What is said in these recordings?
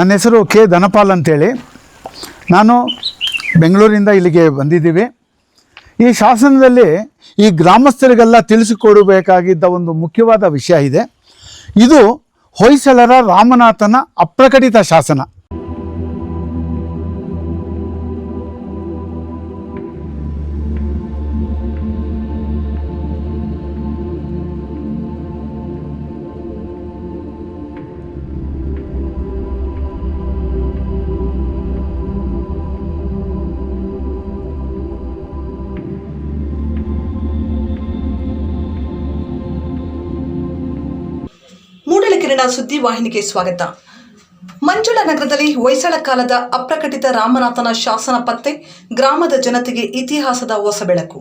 ನನ್ನ ಹೆಸರು ಕೆ ಧನಪಾಲ್ ಅಂತೇಳಿ. ನಾನು ಬೆಂಗಳೂರಿಂದ ಇಲ್ಲಿಗೆ ಬಂದಿದ್ದೀವಿ. ಈ ಶಾಸನದಲ್ಲಿ ಈ ಗ್ರಾಮಸ್ಥರಿಗೆಲ್ಲ ತಿಳಿಸಿಕೊಡಬೇಕಾಗಿದ್ದ ಒಂದು ಮುಖ್ಯವಾದ ವಿಷಯ ಇದೆ. ಇದು ಹೊಯ್ಸಳರ ರಾಮನಾಥನ ಅಪ್ರಕಟಿತ ಶಾಸನ. ಮೂಡಲಕಿರಣ ಸುದ್ದಿ ವಾಹಿನಿಗೆ ಸ್ವಾಗತ. ಮಂಜುಳ ನಗರದಲ್ಲಿ ಹೊಯ್ಸಳ ಕಾಲದ ಅಪ್ರಕಟಿತ ರಾಮನಾಥನ ಶಾಸನ ಪತ್ತೆ, ಗ್ರಾಮದ ಜನತೆಗೆ ಇತಿಹಾಸದ ಹೊಸ ಬೆಳಕು.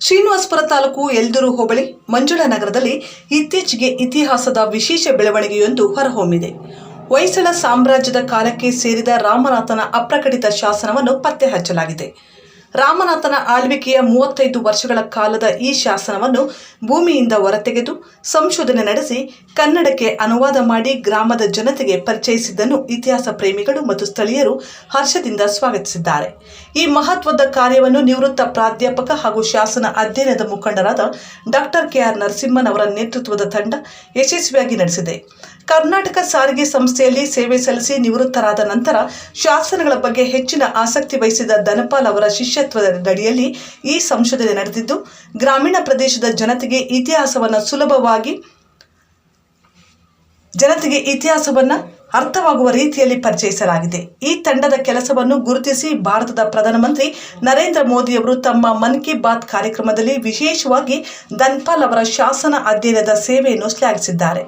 ಶ್ರೀನಿವಾಸಪುರ ತಾಲೂಕು ಎಲ್ದೂರು ಹೋಬಳಿ, ಮಂಜುಳ ನಗರದಲ್ಲಿ ಇತ್ತೀಚೆಗೆ ಇತಿಹಾಸದ ವಿಶೇಷ ಬೆಳವಣಿಗೆಯೊಂದು ಹೊರಹೊಮ್ಮಿದೆ. ಹೊಯ್ಸಳ ಸಾಮ್ರಾಜ್ಯದ ಕಾಲಕ್ಕೆ ಸೇರಿದ ರಾಮನಾಥನ ಅಪ್ರಕಟಿತ ಶಾಸನವನ್ನು ಪತ್ತೆ ಹಚ್ಚಲಾಗಿದೆ. ರಾಮನಾಥನ ಆಳ್ವಿಕೆಯ ಮೂವತ್ತೈದು ವರ್ಷಗಳ ಕಾಲದ ಈ ಶಾಸನವನ್ನು ಭೂಮಿಯಿಂದ ಹೊರತೆಗೆದು ಸಂಶೋಧನೆ ನಡೆಸಿ ಕನ್ನಡಕ್ಕೆ ಅನುವಾದ ಮಾಡಿ ಗ್ರಾಮದ ಜನತೆಗೆ ಪರಿಚಯಿಸಿದ್ದನ್ನು ಇತಿಹಾಸ ಪ್ರೇಮಿಗಳು ಮತ್ತು ಸ್ಥಳೀಯರು ಹರ್ಷದಿಂದ ಸ್ವಾಗತಿಸಿದ್ದಾರೆ. ಈ ಮಹತ್ವದ ಕಾರ್ಯವನ್ನು ನಿವೃತ್ತ ಪ್ರಾಧ್ಯಾಪಕ ಹಾಗೂ ಶಾಸನ ಅಧ್ಯಯನದ ಮುಖಂಡರಾದ ಡಾಕ್ಟರ್ ಕೆಆರ್ ಅವರ ನೇತೃತ್ವದ ತಂಡ ಯಶಸ್ವಿಯಾಗಿ ನಡೆಸಿದೆ. ಕರ್ನಾಟಕ ಸಾರಿಗೆ ಸಂಸ್ಥೆಯಲ್ಲಿ ಸೇವೆ ಸಲ್ಲಿಸಿ ನಿವೃತ್ತರಾದ ನಂತರ ಶಾಸನಗಳ ಬಗ್ಗೆ ಹೆಚ್ಚಿನ ಆಸಕ್ತಿ ವಹಿಸಿದ ಧನಪಾಲ್ ಅವರ ಶಿಷ್ಯತ್ವದ ಅಡಿಯಲ್ಲಿ ಈ ಸಂಶೋಧನೆ ನಡೆದಿದ್ದು, ಗ್ರಾಮೀಣ ಪ್ರದೇಶದ ಜನತೆಗೆ ಇತಿಹಾಸವನ್ನು ಸುಲಭವಾಗಿ ಜನತೆಗೆ ಇತಿಹಾಸವನ್ನ ಅರ್ಥವಾಗುವ ರೀತಿಯಲ್ಲಿ ಪರಿಚಯಿಸಲಾಗಿದೆ. ಈ ತಂಡದ ಕೆಲಸವನ್ನು ಗುರುತಿಸಿ ಭಾರತದ ಪ್ರಧಾನಮಂತ್ರಿ ನರೇಂದ್ರ ಮೋದಿಯವರು ತಮ್ಮ ಮನ್ ಕಿ ಬಾತ್ ಕಾರ್ಯಕ್ರಮದಲ್ಲಿ ವಿಶೇಷವಾಗಿ ಧನ್ಪಾಲ್ ಅವರ ಶಾಸನ ಅಧ್ಯಯನದ ಸೇವೆಯನ್ನು ಶ್ಲಾಘಿಸಿದ್ದಾರೆ.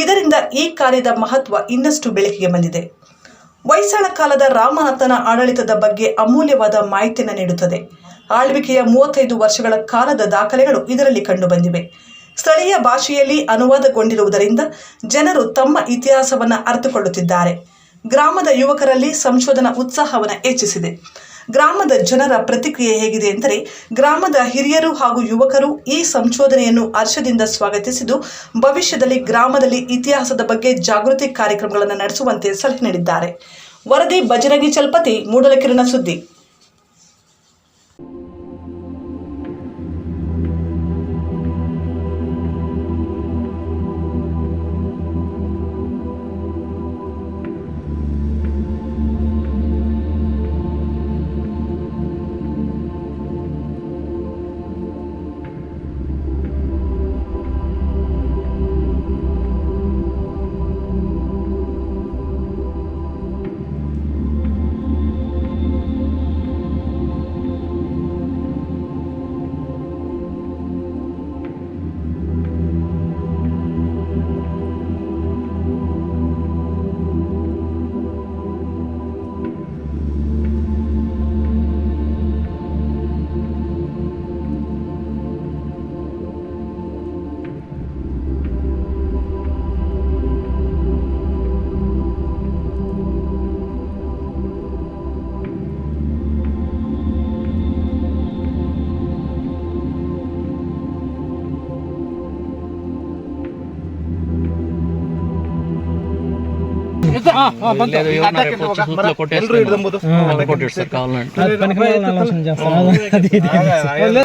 ಇದರಿಂದ ಈ ಕಾರ್ಯದ ಮಹತ್ವ ಇನ್ನಷ್ಟು ಬೆಳಕಿಗೆ ಬಂದಿದೆ. ಹೊಯ್ಸಳ ಕಾಲದ ರಾಮನಾಥನ ಆಡಳಿತದ ಬಗ್ಗೆ ಅಮೂಲ್ಯವಾದ ಮಾಹಿತಿಯನ್ನು ನೀಡುತ್ತದೆ. ಆಳ್ವಿಕೆಯ ಮೂವತ್ತೈದು ವರ್ಷಗಳ ಕಾಲದ ದಾಖಲೆಗಳು ಇದರಲ್ಲಿ ಕಂಡುಬಂದಿವೆ. ಸ್ಥಳೀಯ ಭಾಷೆಯಲ್ಲಿ ಅನುವಾದಗೊಂಡಿರುವುದರಿಂದ ಜನರು ತಮ್ಮ ಇತಿಹಾಸವನ್ನು ಅರ್ಥಕೊಳ್ಳುತ್ತಿದ್ದಾರೆ ಗ್ರಾಮದ ಯುವಕರಲ್ಲಿ ಸಂಶೋಧನಾ ಉತ್ಸಾಹವನ್ನು ಹೆಚ್ಚಿಸಿದೆ. ಗ್ರಾಮದ ಜನರ ಪ್ರತಿಕ್ರಿಯೆ ಹೇಗಿದೆ ಎಂದರೆ ಗ್ರಾಮದ ಹಿರಿಯರು ಹಾಗೂ ಯುವಕರು ಈ ಸಂಶೋಧನೆಯನ್ನು ಹರ್ಷದಿಂದ ಸ್ವಾಗತಿಸಿದ್ದು, ಭವಿಷ್ಯದಲ್ಲಿ ಗ್ರಾಮದಲ್ಲಿ ಇತಿಹಾಸದ ಬಗ್ಗೆ ಜಾಗೃತಿ ಕಾರ್ಯಕ್ರಮಗಳನ್ನು ನಡೆಸುವಂತೆ ಸಲಹೆ ನೀಡಿದ್ದಾರೆ. ವರದಿ ಬಜರಂಗಿ ಚಲ್ಪತಿ, ಮೂಡಲಕಿರಣ ಸುದ್ದಿ. ಎಲ್ರು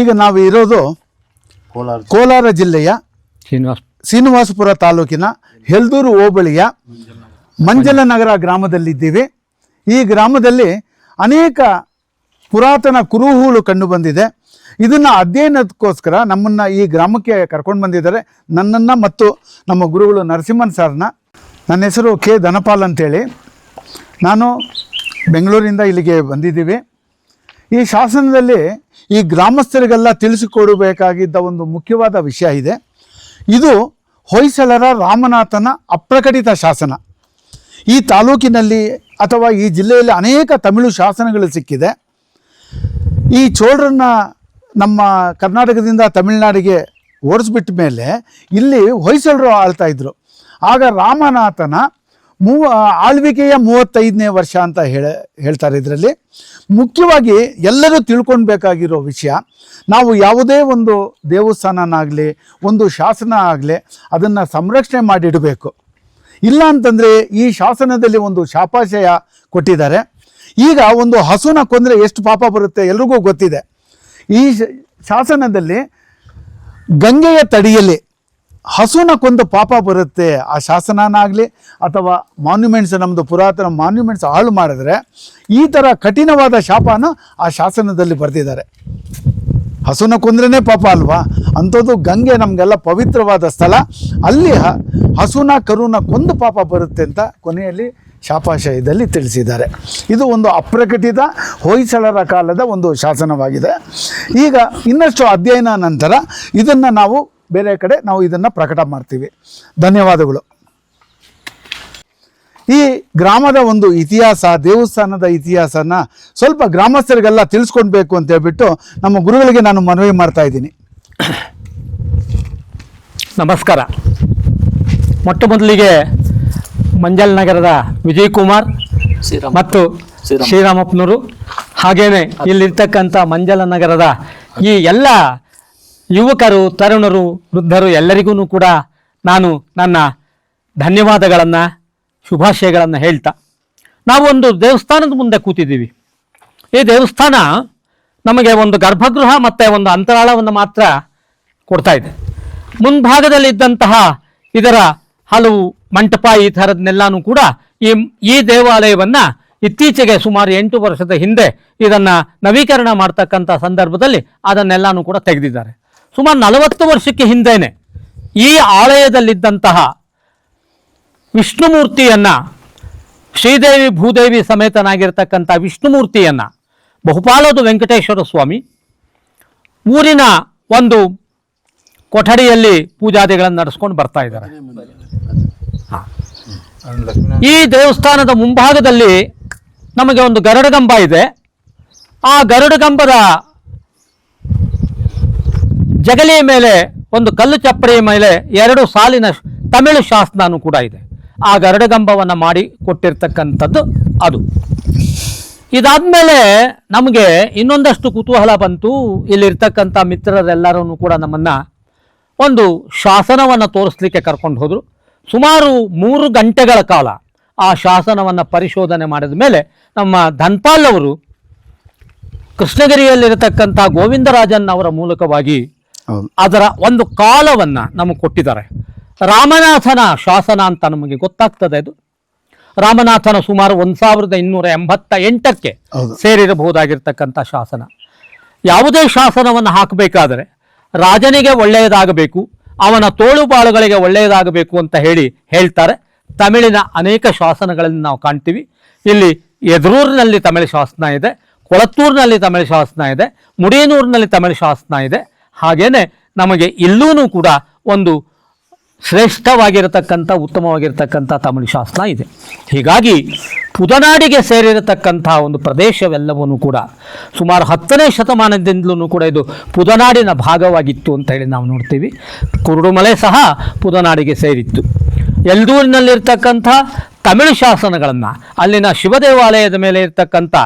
ಈಗ ನಾವು ಇರೋದು ಕೋಲಾರ ಕೋಲಾರ ಜಿಲ್ಲೆಯ ಶ್ರೀನಿವಾಸಪುರ ತಾಲೂಕಿನ ಹೆಲ್ದೂರು ಹೋಬಳಿಯ ಮಂಜಲನಗರ ಗ್ರಾಮದಲ್ಲಿದ್ದೀವಿ. ಈ ಗ್ರಾಮದಲ್ಲಿ ಅನೇಕ ಪುರಾತನ ಕುರುಹುಳು ಕಂಡುಬಂದಿದೆ. ಇದನ್ನು ಅಧ್ಯಯನಕ್ಕೋಸ್ಕರ ನಮ್ಮನ್ನು ಈ ಗ್ರಾಮಕ್ಕೆ ಕರ್ಕೊಂಡು ಬಂದಿದ್ದಾರೆ. ನನ್ನನ್ನು ಮತ್ತು ನಮ್ಮ ಗುರುಗಳು ನರಸಿಂಹನ್ ಸರ್ನ. ನನ್ನ ಹೆಸರು ಕೆ. ಧನಪಾಲ್ ಅಂತೇಳಿ. ನಾನು ಬೆಂಗಳೂರಿಂದ ಇಲ್ಲಿಗೆ ಬಂದಿದ್ದೀವಿ. ಈ ಶಾಸನದಲ್ಲಿ ಈ ಗ್ರಾಮಸ್ಥರಿಗೆಲ್ಲ ತಿಳಿಸಿಕೊಡಬೇಕಾಗಿದ್ದ ಒಂದು ಮುಖ್ಯವಾದ ವಿಷಯ ಇದೆ. ಇದು ಹೊಯ್ಸಳರ ರಾಮನಾಥನ ಅಪ್ರಕಟಿತ ಶಾಸನ. ಈ ತಾಲೂಕಿನಲ್ಲಿ ಅಥವಾ ಈ ಜಿಲ್ಲೆಯಲ್ಲಿ ಅನೇಕ ತಮಿಳು ಶಾಸನಗಳು ಸಿಕ್ಕಿದೆ. ಈ ಚೋಳರನ್ನ ನಮ್ಮ ಕರ್ನಾಟಕದಿಂದ ತಮಿಳುನಾಡಿಗೆ ಓಡಿಸ್ಬಿಟ್ಟ ಮೇಲೆ ಇಲ್ಲಿ ಹೊಯ್ಸಳರು ಆಳ್ತಾ ಇದ್ರು. ಆಗ ರಾಮನಾಥನ ಮೂವ, ಆಳ್ವಿಕೆಯ ಮೂವತ್ತೈದನೇ ವರ್ಷ ಅಂತ ಹೇಳ, ಹೇಳ್ತಾರೆ ಇದರಲ್ಲಿ. ಮುಖ್ಯವಾಗಿ ಎಲ್ಲರೂ ತಿಳ್ಕೊಳ್ಬೇಕಾಗಿರೋ ವಿಷಯ, ನಾವು ಯಾವುದೇ ಒಂದು ದೇವಸ್ಥಾನನಾಗಲಿ, ಒಂದು ಶಾಸನ ಆಗಲಿ, ಅದನ್ನು ಸಂರಕ್ಷಣೆ ಮಾಡಿಡಬೇಕು. ಇಲ್ಲ ಅಂತಂದರೆ ಈ ಶಾಸನದಲ್ಲಿ ಒಂದು ಶಾಪಾಶಯ ಕೊಟ್ಟಿದ್ದಾರೆ. ಈಗ ಒಂದು ಹಸುನ ಕೊಂದರೆ ಎಷ್ಟು ಪಾಪ ಬರುತ್ತೆ ಎಲ್ರಿಗೂ ಗೊತ್ತಿದೆ. ಈ ಶಾಸನದಲ್ಲಿ ಗಂಗೆಯ ತಡಿಯಲ್ಲಿ ಹಸುನ ಕೊಂದು ಪಾಪ ಬರುತ್ತೆ. ಆ ಶಾಸನನಾಗಲಿ ಅಥವಾ ಮಾನ್ಯುಮೆಂಟ್ಸ್ ನಮ್ಮದು ಪುರಾತನ ಮಾನ್ಯುಮೆಂಟ್ಸ್ ಹಾಳು ಮಾಡಿದ್ರೆ ಈ ಥರ ಕಠಿಣವಾದ ಶಾಪನ ಆ ಶಾಸನದಲ್ಲಿ ಬರೆದಿದ್ದಾರೆ. ಹಸುನ ಕೊಂದ್ರೇ ಪಾಪ ಅಲ್ವಾ? ಅಂಥದ್ದು ಗಂಗೆ ನಮಗೆಲ್ಲ ಪವಿತ್ರವಾದ ಸ್ಥಳ. ಅಲ್ಲಿ ಹಸುನ ಕರುನ ಕೊಂದು ಪಾಪ ಬರುತ್ತೆ ಅಂತ ಕೊನೆಯಲ್ಲಿ ಶಾಪಾಶಯದಲ್ಲಿ ತಿಳಿಸಿದ್ದಾರೆ. ಇದು ಒಂದು ಅಪ್ರಕಟಿತ ಹೊಯ್ಸಳರ ಕಾಲದ ಒಂದು ಶಾಸನವಾಗಿದೆ. ಈಗ ಇನ್ನಷ್ಟು ಅಧ್ಯಯನ ನಂತರ ಇದನ್ನು ನಾವು ಬೇರೆ ಕಡೆ ನಾವು ಇದನ್ನು ಪ್ರಕಟ ಮಾಡ್ತೀವಿ. ಧನ್ಯವಾದಗಳು. ಈ ಗ್ರಾಮದ ಒಂದು ಇತಿಹಾಸ ದೇವಸ್ಥಾನದ ಇತಿಹಾಸನ ಸ್ವಲ್ಪ ಗ್ರಾಮಸ್ಥರಿಗೆಲ್ಲ ತಿಳಿಸ್ಕೊಳ್ಬೇಕು ಅಂತ ಹೇಳ್ಬಿಟ್ಟು ನಮ್ಮ ಗುರುಗಳಿಗೆ ನಾನು ಮನವಿ ಮಾಡ್ತಾ ಇದ್ದೀನಿ. ನಮಸ್ಕಾರ. ಮೊಟ್ಟ ಮೊದಲಿಗೆ ಮಂಜಲ್ ನಗರದ ವಿಜಯ್ ಕುಮಾರ್ ಮತ್ತು ಶ್ರೀರಾಮಪ್ಪನವರು ಹಾಗೇನೆ ಇಲ್ಲಿರ್ತಕ್ಕಂಥ ಮಂಜಲ ನಗರದ ಈ ಎಲ್ಲ ಯುವಕರು, ತರುಣರು, ವೃದ್ಧರು ಎಲ್ಲರಿಗೂ ಕೂಡ ನಾನು ನನ್ನ ಧನ್ಯವಾದಗಳನ್ನು, ಶುಭಾಶಯಗಳನ್ನು ಹೇಳ್ತಾ. ನಾವು ಒಂದು ದೇವಸ್ಥಾನದ ಮುಂದೆ ಕೂತಿದ್ದೀವಿ. ಈ ದೇವಸ್ಥಾನ ನಮಗೆ ಒಂದು ಗರ್ಭಗೃಹ ಮತ್ತು ಒಂದು ಅಂತರಾಳವನ್ನು ಮಾತ್ರ ಕೊಡ್ತಾ ಇದೆ. ಮುಂಭಾಗದಲ್ಲಿದ್ದಂತಹ ಇದರ ಹಲವು ಮಂಟಪ ಈ ಥರದನ್ನೆಲ್ಲನೂ ಕೂಡ ಈ ಈ ದೇವಾಲಯವನ್ನು ಇತ್ತೀಚೆಗೆ ಸುಮಾರು ಎಂಟು ವರ್ಷದ ಹಿಂದೆ ಇದನ್ನು ನವೀಕರಣ ಮಾಡ್ತಕ್ಕಂಥ ಸಂದರ್ಭದಲ್ಲಿ ಅದನ್ನೆಲ್ಲನೂ ಕೂಡ ತೆಗೆದಿದ್ದಾರೆ. ಸುಮಾರು ನಲವತ್ತು ವರ್ಷಕ್ಕೆ ಹಿಂದೆನೆ ಈ ಆಲಯದಲ್ಲಿದ್ದಂತಹ ವಿಷ್ಣುಮೂರ್ತಿಯನ್ನು, ಶ್ರೀದೇವಿ ಭೂದೇವಿ ಸಮೇತನಾಗಿರ್ತಕ್ಕಂಥ ವಿಷ್ಣುಮೂರ್ತಿಯನ್ನು, ಬಹುಪಾಲದು ವೆಂಕಟೇಶ್ವರ ಸ್ವಾಮಿ, ಊರಿನ ಒಂದು ಕೊಠಡಿಯಲ್ಲಿ ಪೂಜಾದಿಗಳನ್ನು ನಡೆಸ್ಕೊಂಡು ಬರ್ತಾ ಇದ್ದಾರೆ. ಈ ದೇವಸ್ಥಾನದ ಮುಂಭಾಗದಲ್ಲಿ ನಮಗೆ ಒಂದು ಗರುಡಗಂಬ ಇದೆ ಆ ಗರುಡಗಂಬದ ಜಗಲಿಯ ಮೇಲೆ, ಒಂದು ಕಲ್ಲು ಚಪ್ಪಡಿಯ ಮೇಲೆ ಎರಡು ಸಾಲಿನ ತಮಿಳು ಶಾಸನೂ ಕೂಡ ಇದೆ. ಆ ಗರಡಗಂಬವನ್ನು ಮಾಡಿ ಕೊಟ್ಟಿರ್ತಕ್ಕಂಥದ್ದು ಅದು. ಇದಾದ್ಮೇಲೆ ನಮಗೆ ಇನ್ನೊಂದಷ್ಟು ಕುತೂಹಲ ಬಂತು. ಇಲ್ಲಿರ್ತಕ್ಕಂಥ ಮಿತ್ರರೆಲ್ಲರೂ ಕೂಡ ನಮ್ಮನ್ನು ಒಂದು ಶಾಸನವನ್ನು ತೋರಿಸ್ಲಿಕ್ಕೆ ಕರ್ಕೊಂಡು ಹೋದರು. ಸುಮಾರು ಮೂರು ಗಂಟೆಗಳ ಕಾಲ ಆ ಶಾಸನವನ್ನು ಪರಿಶೋಧನೆ ಮಾಡಿದ ಮೇಲೆ ನಮ್ಮ ಧನ್ಪಾಲ್ ಅವರು ಕೃಷ್ಣಗಿರಿಯಲ್ಲಿರತಕ್ಕಂಥ ಗೋವಿಂದರಾಜನ್ ಅವರ ಮೂಲಕವಾಗಿ ಅದರ ಒಂದು ಕಾಲವನ್ನು ನಮಗೆ ಕೊಟ್ಟಿದ್ದಾರೆ. ರಾಮನಾಥನ ಶಾಸನ ಅಂತ ನಮಗೆ ಗೊತ್ತಾಗ್ತದೆ ಅದು. ರಾಮನಾಥನ ಸುಮಾರು ಒಂದು ಸಾವಿರದ ಇನ್ನೂರ ಎಂಬತ್ತ ಎಂಟಕ್ಕೆ ಹೌದು. ಸೇರಿರಬಹುದಾಗಿರ್ತಕ್ಕಂಥ ಶಾಸನ. ಯಾವುದೇ ಶಾಸನವನ್ನು ಹಾಕಬೇಕಾದರೆ ರಾಜನಿಗೆ ಒಳ್ಳೆಯದಾಗಬೇಕು ಅವನ ತೋಳುಬಾಳುಗಳಿಗೆ ಒಳ್ಳೆಯದಾಗಬೇಕು ಅಂತ ಹೇಳಿ ಹೇಳ್ತಾರೆ. ತಮಿಳಿನ ಅನೇಕ ಶಾಸನಗಳನ್ನು ನಾವು ಕಾಣ್ತೀವಿ. ಇಲ್ಲಿ ಎದುರೂರಿನಲ್ಲಿ ತಮಿಳು ಶಾಸನ ಇದೆ ಕೊಳತ್ತೂರಿನಲ್ಲಿ ತಮಿಳು ಶಾಸನ ಇದೆ ಮುಡಿಯನೂರಿನಲ್ಲಿ ತಮಿಳು ಶಾಸನ ಇದೆ. ಹಾಗೇನೆ ನಮಗೆ ಇಲ್ಲೂ ಕೂಡ ಒಂದು ಶ್ರೇಷ್ಠವಾಗಿರತಕ್ಕಂಥ, ಉತ್ತಮವಾಗಿರತಕ್ಕಂಥ ತಮಿಳು ಶಾಸನ ಇದೆ. ಹೀಗಾಗಿ ಪುದನಾಡಿಗೆ ಸೇರಿರತಕ್ಕಂಥ ಒಂದು ಪ್ರದೇಶವೆಲ್ಲವೂ ಕೂಡ, ಸುಮಾರು ಹತ್ತನೇ ಶತಮಾನದಿಂದಲೂ ಕೂಡ ಇದು ಪುದನಾಡಿನ ಭಾಗವಾಗಿತ್ತು ಅಂತ ಹೇಳಿ ನಾವು ನೋಡ್ತೀವಿ. ಕುರುಡುಮಲೆ ಸಹ ಪುದನಾಡಿಗೆ ಸೇರಿತ್ತು. ಎಲ್ದೂರಿನಲ್ಲಿರ್ತಕ್ಕಂಥ ತಮಿಳು ಶಾಸನಗಳನ್ನು, ಅಲ್ಲಿನ ಶಿವದೇವಾಲಯದ ಮೇಲೆ ಇರ್ತಕ್ಕಂಥ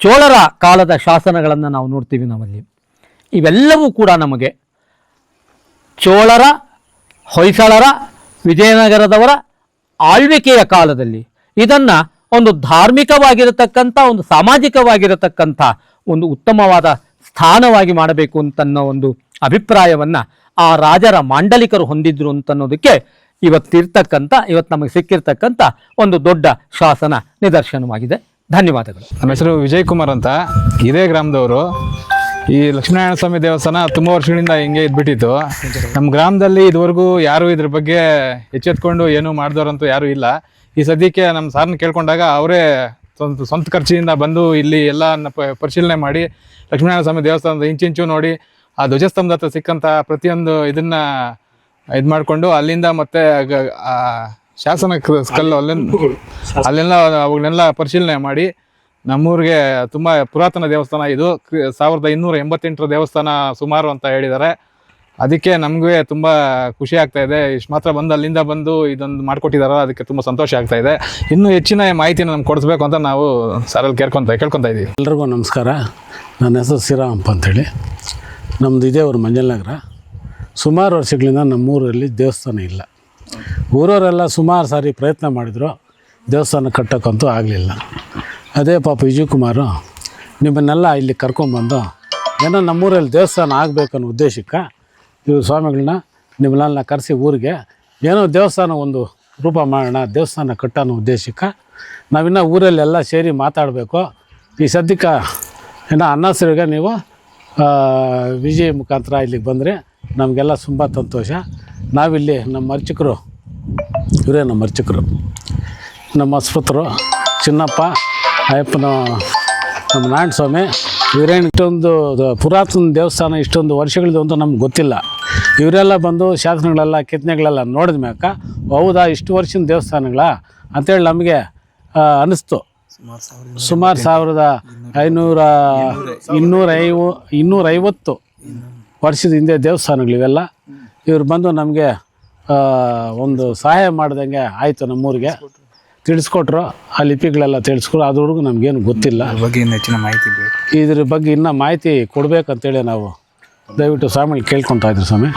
ಚೋಳರ ಕಾಲದ ಶಾಸನಗಳನ್ನು ನಾವು ನೋಡ್ತೀವಿ ನಾವಲ್ಲಿ. ಇವೆಲ್ಲವೂ ಕೂಡ ನಮಗೆ ಚೋಳರ, ಹೊಯ್ಸಳರ, ವಿಜಯನಗರದವರ ಆಳ್ವಿಕೆಯ ಕಾಲದಲ್ಲಿ ಇದನ್ನು ಒಂದು ಧಾರ್ಮಿಕವಾಗಿರತಕ್ಕಂಥ, ಒಂದು ಸಾಮಾಜಿಕವಾಗಿರತಕ್ಕಂಥ ಒಂದು ಉತ್ತಮವಾದ ಸ್ಥಾನವಾಗಿ ಮಾಡಬೇಕು ಅಂತನ್ನೋ ಒಂದು ಅಭಿಪ್ರಾಯವನ್ನು ಆ ರಾಜರ ಮಾಂಡಲಿಕರು ಹೊಂದಿದ್ರು ಅಂತನ್ನೋದಕ್ಕೆ ಇವತ್ತಿರ್ತಕ್ಕಂಥ ಇವತ್ತು ನಮಗೆ ಸಿಕ್ಕಿರ್ತಕ್ಕಂಥ ಒಂದು ದೊಡ್ಡ ಶಾಸನ ನಿದರ್ಶನವಾಗಿದೆ. ಧನ್ಯವಾದಗಳು. ನನ್ನ ಹೆಸರು ವಿಜಯ್ ಕುಮಾರ್ ಅಂತ. ಇದೇ ಗ್ರಾಮದವರು ಈ ಲಕ್ಷ್ಮೀನಾರಾಯಣ ಸ್ವಾಮಿ ದೇವಸ್ಥಾನ ತುಂಬ ವರ್ಷಗಳಿಂದ ಹಿಂಗೆ ಇದ್ಬಿಟ್ಟಿತ್ತು. ನಮ್ಮ ಗ್ರಾಮದಲ್ಲಿ ಇದುವರೆಗೂ ಯಾರು ಇದ್ರ ಬಗ್ಗೆ ಎಚ್ಚೆತ್ಕೊಂಡು ಏನು ಮಾಡಿದವ್ರಂತೂ ಯಾರು ಇಲ್ಲ. ಈ ಸದ್ಯಕ್ಕೆ ನಮ್ಮ ಸಾರ್ನ ಕೇಳ್ಕೊಂಡಾಗ ಅವರೇ ಸ್ವಂತ ಸ್ವಂತ ಖರ್ಚಿನಿಂದ ಬಂದು ಇಲ್ಲಿ ಎಲ್ಲ ಪರಿಶೀಲನೆ ಮಾಡಿ ಲಕ್ಷ್ಮೀನಾರಾಯಣ ಸ್ವಾಮಿ ದೇವಸ್ಥಾನದ ಇಂಚಿಂಚು ನೋಡಿ ಆ ಧ್ವಜಸ್ತಂಭದ ಹತ್ರ ಸಿಕ್ಕಂಥ ಪ್ರತಿಯೊಂದು ಇದನ್ನ ಇದು ಮಾಡಿಕೊಂಡು ಅಲ್ಲಿಂದ ಮತ್ತೆ ಶಾಸನ ಕಲ್ಲು ಅಲ್ಲಿಂದ ಅಲ್ಲೆಲ್ಲ ಅವನ್ನೆಲ್ಲ ಪರಿಶೀಲನೆ ಮಾಡಿ ನಮ್ಮೂರಿಗೆ ತುಂಬ ಪುರಾತನ ದೇವಸ್ಥಾನ ಇದು. ಸಾವಿರದ ಇನ್ನೂರ ಎಂಬತ್ತೆಂಟರ ದೇವಸ್ಥಾನ ಸುಮಾರು ಅಂತ ಹೇಳಿದ್ದಾರೆ. ಅದಕ್ಕೆ ನಮಗೆ ತುಂಬ ಖುಷಿ ಆಗ್ತಾ ಇದೆ. ಇಷ್ಟು ಮಾತ್ರ ಬಂದು ಅಲ್ಲಿಂದ ಬಂದು ಇದೊಂದು ಮಾಡಿಕೊಟ್ಟಿದಾರ. ಅದಕ್ಕೆ ತುಂಬ ಸಂತೋಷ ಆಗ್ತಾ ಇದೆ. ಇನ್ನೂ ಹೆಚ್ಚಿನ ಮಾಹಿತಿನ ನಮ್ಗೆ ಕೊಡಿಸ್ಬೇಕು ಅಂತ ನಾವು ಸರಲ್ಲಿ ಕೇಳ್ಕೊಂತ, ಕೇಳ್ಕೊತಾ ಇದ್ದೀವಿ ಎಲ್ರಿಗೂ ನಮಸ್ಕಾರ. ನನ್ನ ಹೆಸರು ಶ್ರೀರಾಮಪ್ಪ ಅಂತೇಳಿ. ನಮ್ಮದು ಇದೇ ಊರು ಮಂಜನಗರ ಸುಮಾರು ವರ್ಷಗಳಿಂದ ನಮ್ಮೂರಲ್ಲಿ ದೇವಸ್ಥಾನ ಇಲ್ಲ. ಊರವರೆಲ್ಲ ಸುಮಾರು ಸಾರಿ ಪ್ರಯತ್ನ ಮಾಡಿದ್ರು. ದೇವಸ್ಥಾನ ಕಟ್ಟೋಕ್ಕಂತೂ ಆಗಲಿಲ್ಲ. ಅದೇ ಪಾಪ ವಿಜಯ್ ಕುಮಾರು ನಿಮ್ಮನ್ನೆಲ್ಲ ಇಲ್ಲಿ ಕರ್ಕೊಂಡ್ಬಂದು, ಏನೋ ನಮ್ಮೂರಲ್ಲಿ ದೇವಸ್ಥಾನ ಆಗಬೇಕು ಅನ್ನೋ ಉದ್ದೇಶಕ್ಕೆ ಇವರು ಸ್ವಾಮಿಗಳನ್ನ ನಿಮ್ಮನ್ನೆಲ್ಲ ಕರೆಸಿ ಊರಿಗೆ, ಏನೋ ದೇವಸ್ಥಾನ ಒಂದು ರೂಪ ಮಾಡೋಣ, ದೇವಸ್ಥಾನ ಕಟ್ಟೋ ಉದ್ದೇಶಕ್ಕೆ ನಾವಿನ್ನ ಊರಲ್ಲೆಲ್ಲ ಸೇರಿ ಮಾತಾಡಬೇಕು. ಈ ಸದ್ಯಕ್ಕೆ ಏನೋ ಅನ್ನಸರಿಗೆ ನೀವು ವಿಜಯ್ ಮುಖಾಂತರ ಇಲ್ಲಿಗೆ ಬಂದರೆ ನಮಗೆಲ್ಲ ತುಂಬ ಸಂತೋಷ. ನಾವಿಲ್ಲಿ ನಮ್ಮ ಅರ್ಚಕರು, ಇವರೇ ನಮ್ಮ ಅರ್ಚಕರು. ನಮ್ಮ ಅಸ್ಪತರು ಚಿನ್ನಪ್ಪ ಅಯ್ಯಪ್ಪನ ನಮ್ಮ ನಾರಾಯಣ ಸ್ವಾಮಿ ಇವರೇನು ಇಷ್ಟೊಂದು ಪುರಾತನ ದೇವಸ್ಥಾನ ಇಷ್ಟೊಂದು ವರ್ಷಗಳಿದ್ದು ಅಂತ ನಮ್ಗೆ ಗೊತ್ತಿಲ್ಲ. ಇವರೆಲ್ಲ ಬಂದು ಶಾಸನಗಳೆಲ್ಲ ಕೆತ್ತನೆಗಳೆಲ್ಲ ನೋಡಿದ ಮ್ಯಾಕ, ಹೌದಾ, ಇಷ್ಟು ವರ್ಷದ ದೇವಸ್ಥಾನಗಳ ಅಂತೇಳಿ ನಮಗೆ ಅನ್ನಿಸ್ತು ಸುಮಾರು ಸಾವಿರದ ಐನೂರ ಇನ್ನೂರ ಐವ ಇನ್ನೂರ ಐವತ್ತು ವರ್ಷದ ಹಿಂದೆ ದೇವಸ್ಥಾನಗಳಿವೆಲ್ಲ ಇವ್ರು ಬಂದು ನಮಗೆ ಒಂದು ಸಹಾಯ ಮಾಡಿದಂಗೆ ಆಯಿತು ನಮ್ಮೂರಿಗೆ. ತಿಳಿಸ್ಕೊಟ್ರು. ಆ ಲಿಪಿಗಳೆಲ್ಲ ತಿಳಿಸ್ಕೊಟ್ರು. ಅದ್ರವರೆಗೂ ನಮಗೇನು ಗೊತ್ತಿಲ್ಲ. ಬಗ್ಗೆ ಇನ್ನೂ ಹೆಚ್ಚಿನ ಮಾಹಿತಿ ಬೇಕು ಇದ್ರ ಬಗ್ಗೆ ಇನ್ನೂ ಮಾಹಿತಿ ಕೊಡಬೇಕಂತೇಳಿ ನಾವು ದಯವಿಟ್ಟು ಸ್ವಾಮಿಗಳು ಕೇಳ್ಕೊತಾ ಇದ್ರು ಸ್ವಾಮಿ.